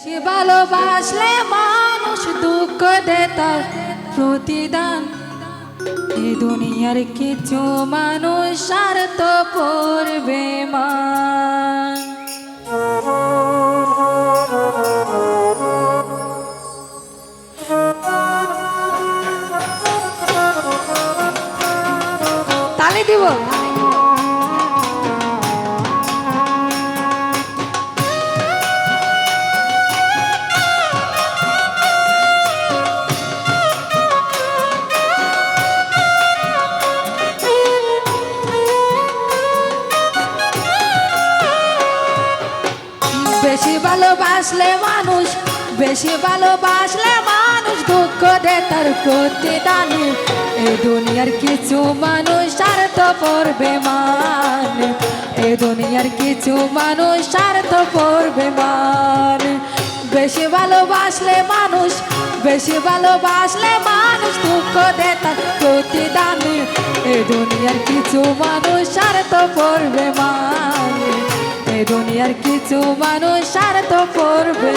সে ভালোবাসলে মানুষ দুঃখ দে তার প্রতিদান। এ দুনিয়ার কিছু মানুষ স্বার্থ করবে মান তালি দিব। বেশি ভালোবাসলে মানুষ, বেশি ভালোবাসলে মানুষ, দুঃখ দে তার প্রতিদানে এই দুনিয়ার কিছু মানুষ স্বার্থ পড়বে মান এই দুনিয়ার কিছু মানুষ স্বার্থ পড়বে মান বেশি ভালোবাসলে মানুষ, বেশি ভালোবাসলে মানুষ, দুঃখ দে তার প্রতিদানে এই দুনিয়ার কিছু মানুষ স্বার্থ পড়বে মান দুনিয়ার কিছু মানুষ আর তো করবে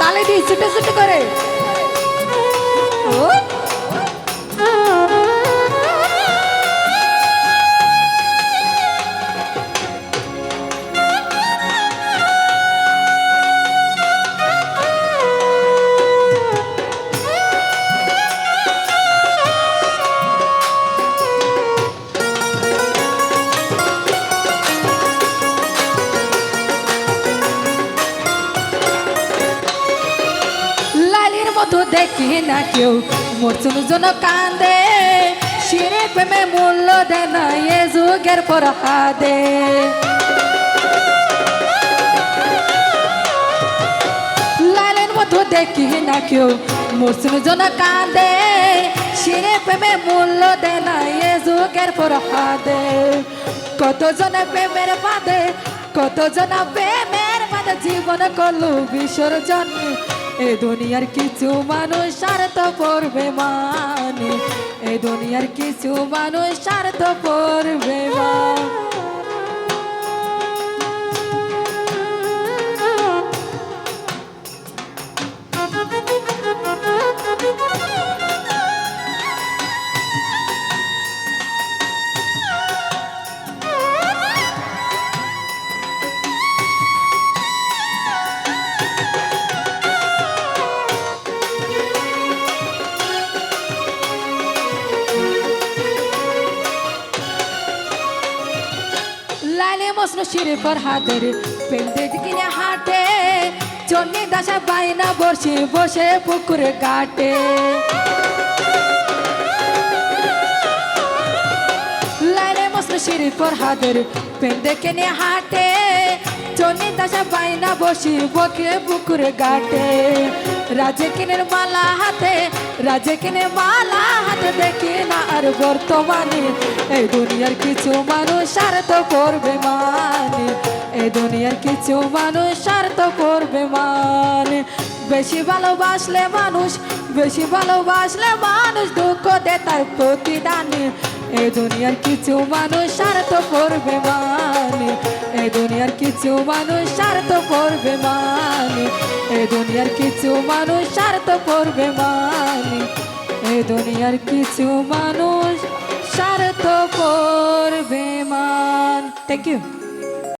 তালে দিয়ে ছুটে ছুটে করে। মতো দেখি না কেউ। মরচুন জন কান্দে, শিরে প্রেমে মূল্য দেয় না এ যুগের পর হাদে লালের মতো দেখি না কেউ মরচুন জন কান্দে, শিরে প্রেমে মূল্য দেয় না এ যুগের পর হাদে কত জনে প্রেমের বাদে কত জন প্রেমের বাদে জীবন করলু বিসর্জন। এ দুনিয়ার কিছু মানুষ স্বার্থ পড়বে মানে। এ দুনিয়ার কিছু মানুষ স্বার্থ পড়বে মান। মসনো পর হাতের পেন্টে কিনে হাটে চন্নি দাসা বাইনা বসে বসে পুকুরে কাটে লাইনে মসনো শিরে পর হাতের পেন্টে কিনে হাটে চন্নি দাসা বাইনা বসে বকে পুকুরে কাটে রাজে কিনের মালা হাতে, রাজে কিনে মালা হাতে দেখি না আর বর্তমানে। এই দুনিয়ার কিছু মানুষ স্বার্থ করবে মানে। এই দুনিয়ার কিছু মানুষ স্বার্থ করবে মানে। বেশি ভালোবাসলে মানুষ বেশি ভালোবাসলে মানুষ দুঃখ দে তার প্রতিদানে। এই দুনিয়ার কিছু মানুষ স্বার্থ করবে মানে। এই দুনিয়ার কিছু মানুষ স্বার্থ করবে মানে। এই দুনিয়ার কিছু মানুষ স্বার্থ করবে মানে। এই দুনিয়ার কিছু মানুষ স্বার্থ করবে মান। Thank you